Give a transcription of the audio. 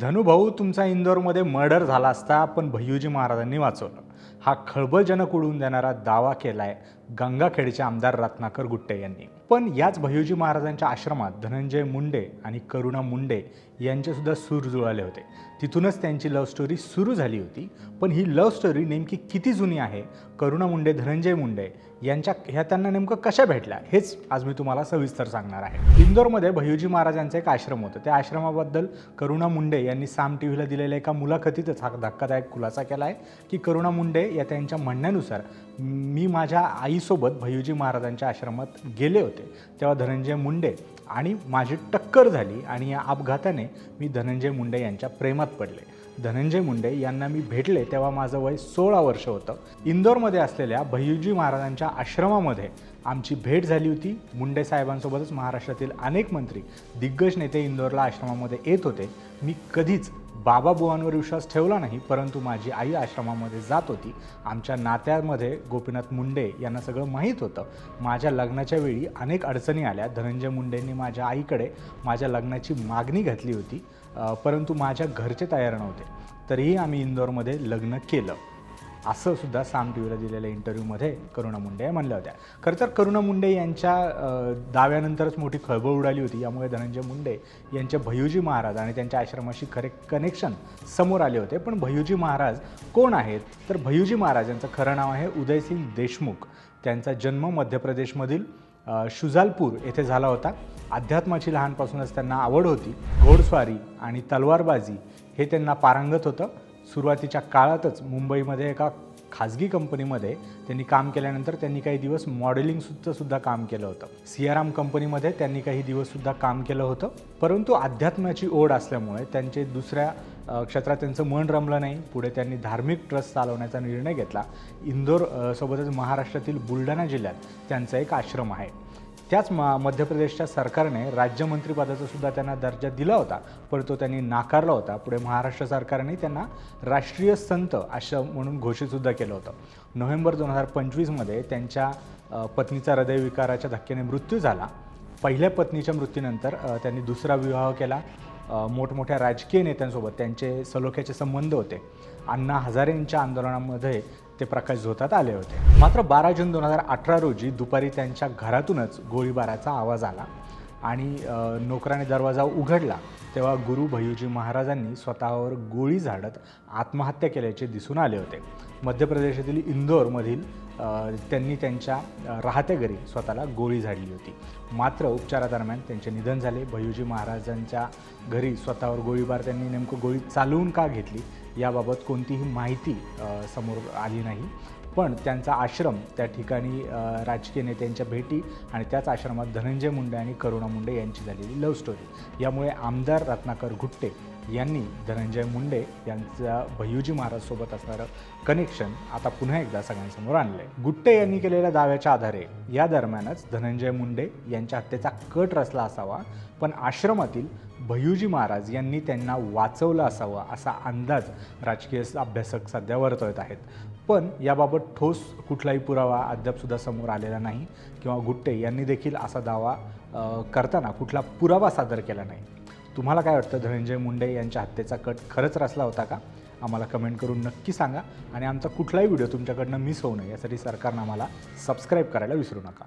धनुभाऊ तुमचा इंदोरमध्ये मर्डर झाला असता पण भय्यूजी महाराजांनी वाचवलं. हा खळबळजनक उडवून देणारा दावा केलाय गंगाखेडचे आमदार रत्नाकर गुट्टे यांनी. पण याच भय्यूजी महाराजांच्या आश्रमात धनंजय मुंडे आणि करुणा मुंडे यांच्यासुद्धा सूर जुळाले होते. तिथूनच त्यांची लव्ह स्टोरी सुरू झाली होती. पण ही लव्ह स्टोरी नेमकी किती जुनी आहे? करुणा मुंडे धनंजय मुंडे यांच्या ह्या त्यांना नेमकं कशा भेटल्या? हेच आज मी तुम्हाला सविस्तर सांगणार आहे. इंदोरमध्ये भय्यूजी महाराजांचं एक आश्रम होतं. त्या आश्रमाबद्दल करुणा मुंडे यांनी साम टी व्हीला दिलेल्या एका मुलाखतीतच हा धक्कादायक खुलासा केला आहे की करुणा मुंडे या त्यांच्या म्हणण्यानुसार मी माझ्या आईसोबत भय्यूजी महाराजांच्या आश्रमात गेले होते. तेव्हा धनंजय मुंडे आणि माझी टक्कर झाली आणि या अपघाताने मी धनंजय मुंडे यांच्या प्रेमात पडले. धनंजय मुंडे यांना मी भेटले तेव्हा माझं वय सोळा वर्ष होतं. इंदोरमध्ये असलेल्या भय्यूजी महाराजांच्या आश्रमामध्ये आमची भेट झाली होती. मुंडे साहेबांसोबतच महाराष्ट्रातील अनेक मंत्री दिग्गज नेते इंदोरला आश्रमामध्ये येत होते. मी कधीच बाबा बुवांवर विश्वास ठेवला नाही परंतु माझी आई आश्रमामध्ये जात होती. आमच्या नात्यामध्ये गोपीनाथ मुंडे यांना सगळं माहीत होतं. माझ्या लग्नाच्या वेळी अनेक अडचणी आल्या. धनंजय मुंडेंनी माझ्या आईकडे माझ्या लग्नाची मागणी घातली होती परंतु माझ्या घरचे तयार नव्हते. तरीही आम्ही इंदोरमध्ये लग्न केलं. असं सुद्धा साम टी व्हीला दिलेल्या इंटरव्ह्यूमध्ये करुणा मुंडे या म्हणल्या होत्या. खरं तर करुणा मुंडे यांच्या दाव्यानंतरच मोठी खळबळ उडाली होती. यामुळे धनंजय मुंडे यांच्या भय्यूजी महाराज आणि त्यांच्या आश्रमाशी खरे कनेक्शन समोर आले होते. पण भय्यूजी महाराज कोण आहेत? तर भय्यूजी महाराज यांचं खरं नाव आहे उदयसिंग देशमुख. त्यांचा जन्म मध्य प्रदेशमधील शुजालपूर येथे झाला होता. अध्यात्माची लहानपासूनच त्यांना आवड होती. घोडस्वारी आणि तलवारबाजी हे त्यांना पारंगत होतं. सुरुवातीच्या काळातच मुंबईमध्ये एका खाजगी कंपनीमध्ये त्यांनी काम केल्यानंतर त्यांनी काही दिवस मॉडेलिंगचं सुद्धा काम केलं होतं. सियाराम कंपनीमध्ये त्यांनी काही दिवससुद्धा काम केलं होतं. परंतु अध्यात्माची ओढ असल्यामुळे त्यांचे दुसऱ्या क्षेत्रात त्यांचं मन रमलं नाही. पुढे त्यांनी धार्मिक ट्रस्ट चालवण्याचा निर्णय घेतला. इंदोर सोबतच महाराष्ट्रातील बुलढाणा जिल्ह्यात त्यांचा एक आश्रम आहे. त्याच म मध्य प्रदेशच्या सरकारने राज्यमंत्रीपदाचा सुद्धा त्यांना दर्जा दिला होता. परंतु त्यांनी नाकारला होता. पुढे महाराष्ट्र सरकारने त्यांना राष्ट्रीय संत असं म्हणून घोषितसुद्धा केलं होतं. नोव्हेंबर दोन हजार पंचवीसमध्ये त्यांच्या पत्नीचा हृदयविकाराच्या धक्क्याने मृत्यू झाला. पहिल्या पत्नीच्या मृत्यूनंतर त्यांनी दुसरा विवाह केला. मोठमोठ्या राजकीय नेत्यांसोबत त्यांचे सलोख्याचे संबंध होते. अण्णा हजारेंच्या आंदोलनामध्ये ते प्रकाश झोतात आले होते. मात्र बारा जून दोन हजार अठरा रोजी दुपारी त्यांच्या घरातूनच गोळीबाराचा आवाज आला आणि नोकराने दरवाजा उघडला तेव्हा गुरु भय्यूजी महाराजांनी स्वतःवर गोळी झाडत आत्महत्या केल्याचे दिसून आले होते. मध्य प्रदेशातील इंदोरमधील त्यांनी त्यांच्या राहत्या घरी स्वतःला गोळी झाडली होती. मात्र उपचारादरम्यान त्यांचे निधन झाले. भय्यूजी महाराजांच्या घरी स्वतःवर गोळीबार त्यांनी नेमकं गोळी चालवून का घेतली याबाबत कोणतीही माहिती समोर आली नाही. पण त्यांचा आश्रम त्या ठिकाणी राजकीय नेत्यांच्या भेटी आणि त्याच आश्रमात धनंजय मुंडे आणि करुणा मुंडे यांची झालेली लव्ह स्टोरी यामुळे आमदार रत्नाकर घुट्टे यांनी धनंजय मुंडे यांचा भय्यूजी महाराजसोबत असणारं कनेक्शन आता पुन्हा एकदा सगळ्यांसमोर आणलं आहे गुट्टे यांनी केलेल्या दाव्याच्या आधारे या दरम्यानच धनंजय मुंडे यांच्या हत्येचा कट रचला असावा पण आश्रमातील भय्यूजी महाराज यांनी त्यांना वाचवलं असावं असा अंदाज राजकीय अभ्यासक सध्या वर्तवत आहेत. पण याबाबत ठोस कुठलाही पुरावा अद्यापसुद्धा समोर आलेला नाही किंवा गुट्टे यांनी देखील असा दावा करताना कुठला पुरावा सादर केला नाही. तुम्हाला काय वाटतं? धनंजय मुंडे यांच्या हत्येचा कट खरंच रचला होता का? आम्हाला कमेंट करून नक्की सांगा. आणि आमचा कुठलाही व्हिडिओ तुमच्याकडनं मिस होऊ नये यासाठी सरकारनं आम्हाला सबस्क्राईब करायला विसरू नका.